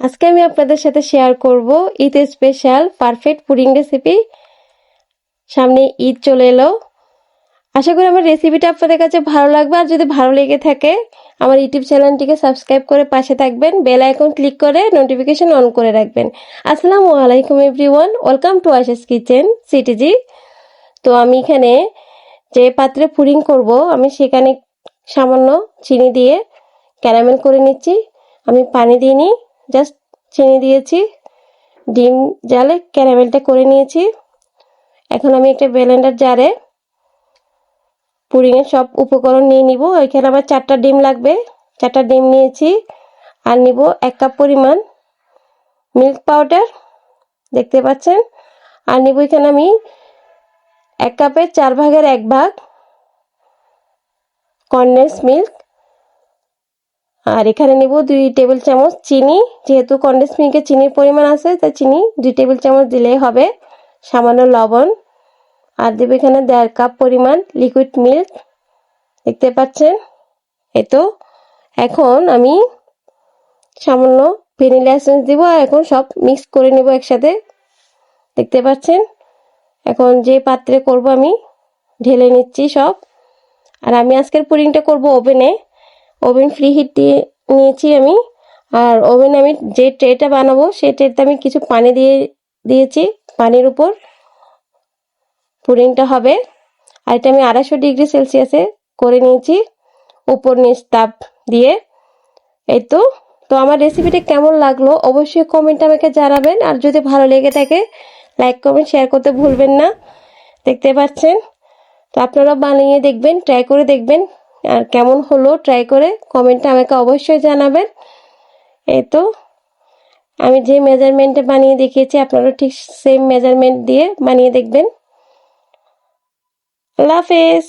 আজকে আমি আপনাদের সাথে শেয়ার করব Eid special perfect pudding recipe সামনে ঈদ চলে এলো। আশা করি আমার রেসিপিটা আপনাদের কাছে ভালো লাগবে। আর যদি ভালো লেগে থাকে, আমার ইউটিউব চ্যানেলটিকে সাবস্ক্রাইব করে পাশে থাকবেন। বেল আইকন ক্লিক করে নোটিফিকেশন অন করে রাখবেন। আসসালামু আলাইকুম everyone welcome to Asha's kitchen CTG তো আমি এখানে যে পাত্রে পুডিং করব, আমি সেখানে সামান্য চিনি দিয়ে ক্যারামেল করে নিচ্ছি। আমি পানি দিইনি জাস্ট চিনি দিয়েছি, ডিম জালে ক্যারামেলটা করে নিয়েছি। এখন আমি একটা ব্লেন্ডার জারে পুডিংয়ের সব উপকরণ নিয়ে নিব। ওইখানে আমার চারটা ডিম লাগবে। চারটা ডিম নিয়েছি আর নিব এক কাপ পরিমাণ মিল্ক পাউডার, দেখতে পাচ্ছেন? আর নিব এখানে আমি এক কাপের চার ভাগের এক ভাগ কর্নেস মিল্ক। আর এখানে নিব দুই টেবিল চামচ চিনি, যেহেতু কন্ডেন্স মিল্কে চিনির পরিমাণ আছে, তাই চিনি দুই টেবিল চামচ দিলেই হবে। সামান্য লবণ। আর দেবো এখানে দেড় কাপ পরিমাণ লিকুইড মিল্ক দেখতে পাচ্ছেন? এই তো। এখন আমি সামান্য ভ্যানিলা এসেন্স দিব আর এখন সব মিক্স করে নেব একসাথে। দেখতে পাচ্ছেন? এখন যে পাত্রে করব আমি, ঢেলে নিচ্ছি সব। আর আমি আজকের পুডিংটা করব ওভেনে। ওভেন ফ্রি হিট দিয়ে নিয়েছি আমি। আর ওভেনে আমি যে ট্রেটা বানাবো, সেই ট্রেতে আমি কিছু পানি দিয়ে দিয়েছি, পানির উপর। পুডিংটা হবে। আর এটা আমি আড়াইশো ডিগ্রি সেলসিয়াসে করে নিয়েছি, উপর নিচ তাপ দিয়ে। এই তো। তো আমার রেসিপিটা কেমন লাগল অবশ্যই কমেন্ট আমাকে জানাবেন। আর যদি ভালো লেগে থাকে লাইক কমেন্ট শেয়ার করতে ভুলবেন না। দেখতে পাচ্ছেন? তো আপনারা বানিয়ে দেখবেন ট্রাই করে দেখবেন। আর কেমন হলো? ট্রাই করে কমেন্টে আমাকে অবশ্যই জানাবেন। এই তো, আমি যে মেজারমেন্টে বানিয়ে দেখিয়েছি আপনারা ঠিক সেম মেজারমেন্ট দিয়ে বানিয়ে দেখবেন। আল্লাহ হাফেজ।